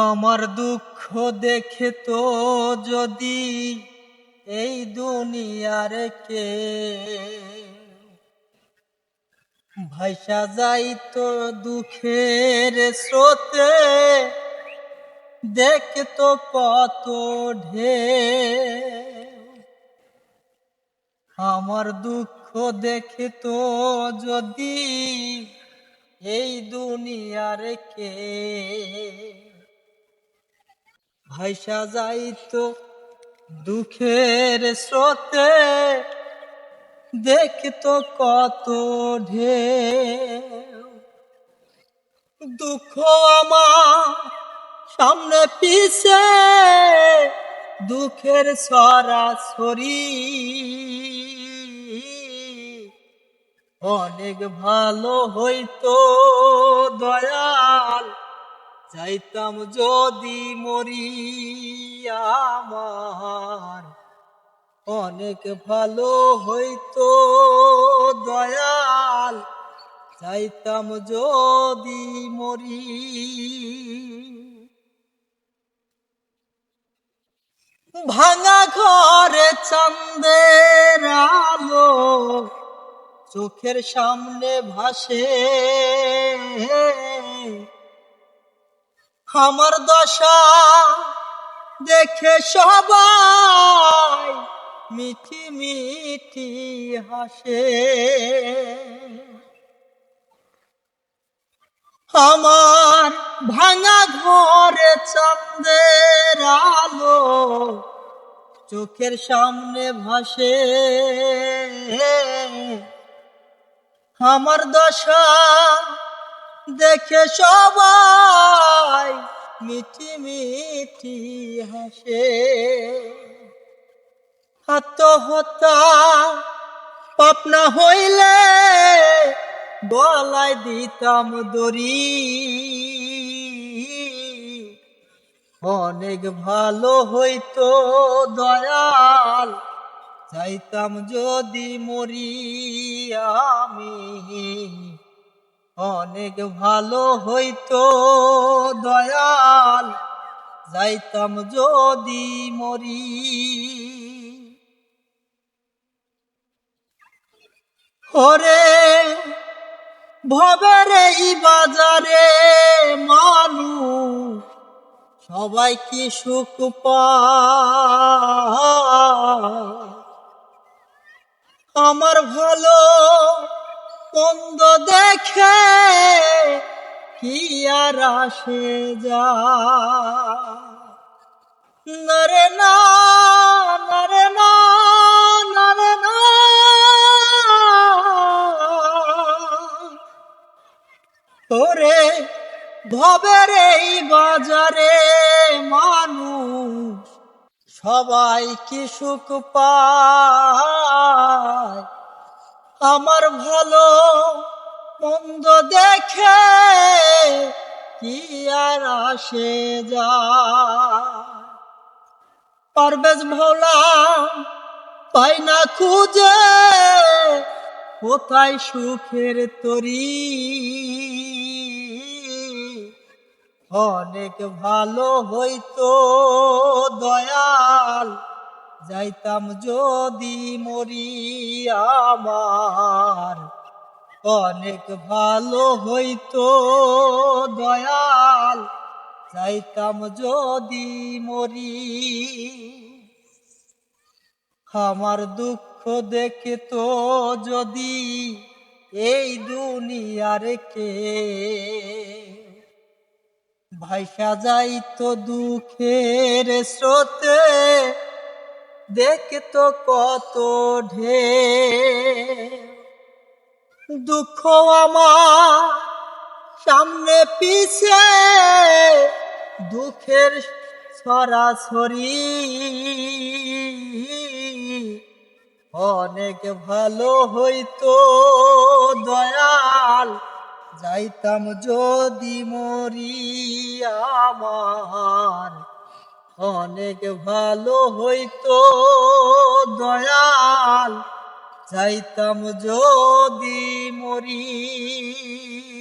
আমার দুঃখ দেখে তো যদি এই দুনিয়ার কে ভাইসা যাই তো দুঃখের স্রোতে, দেখ তো কত ঢে আমার দুঃখ দেখে তো যদি এই দুনিয়ার কে ভাইসা যাই তো দুঃখের স্রোতে দেখ তো কত ঢে দুঃখ আমার সামনে পিছে, দুঃখের সরাসরি অনেক ভালো হইতো দয়াল চাইতাম যদি মরি আমার। অনেক ভালো হইতো দয়াল। চাইতাম যদি মরি। ভাঙা ঘরে চান্দের আলো চোখের সামনে ভাসে। আমার দশা দেখে সবাই মিঠি মিঠি হাসে। আমার ভাঙা ঘরে চন্দের আলো চোখের সামনে ভাসে। আমার দশা দেখে সবাই মিঠি মিঠি হাসে। আত্মহত্যা পাপনা হইলে গলায় দিতাম দড়ি। অনেক ভালো হইতো দয়াল, চাইতাম যদি মরি আমি। অনেক ভালো হইতো, দয়াল। যাইতাম যদি মরি। হরে ভবের এই বাজারে মানুষ সবাই কি সুখ আমার ভালো মন্দ দেখে কি আর আসে যা? নরে না নরে না নরে না। ওরে ভবের এই বাজারে মানুষ সবাই কি সুখ পায়। আমার ভালো মন্দ দেখে কি আর আসে যা। পারবেজ ভোলা পাই না খুঁজে, কোথায় সুখের তরি। অনেক ভালো হইতো দয়াল যাইতাম যদি মরি আমার। অনেক ভালো হইতো দয়াল। যাইতাম যদি মরি। আমার দুঃখ দেখে তো যদি এই দুনিয়ার কে। ভাইসা যাই তো দুঃখের স্রোতে দেখে তো কত ঢে দুঃখ আমার সামনে পিছে, দুঃখের সরাসরি। অনেক ভালো হইতো দয়াল, যাইতাম যদি মরি আমার। অনেক ভালো হইতো দয়াল। চাইতাম যদি মরি।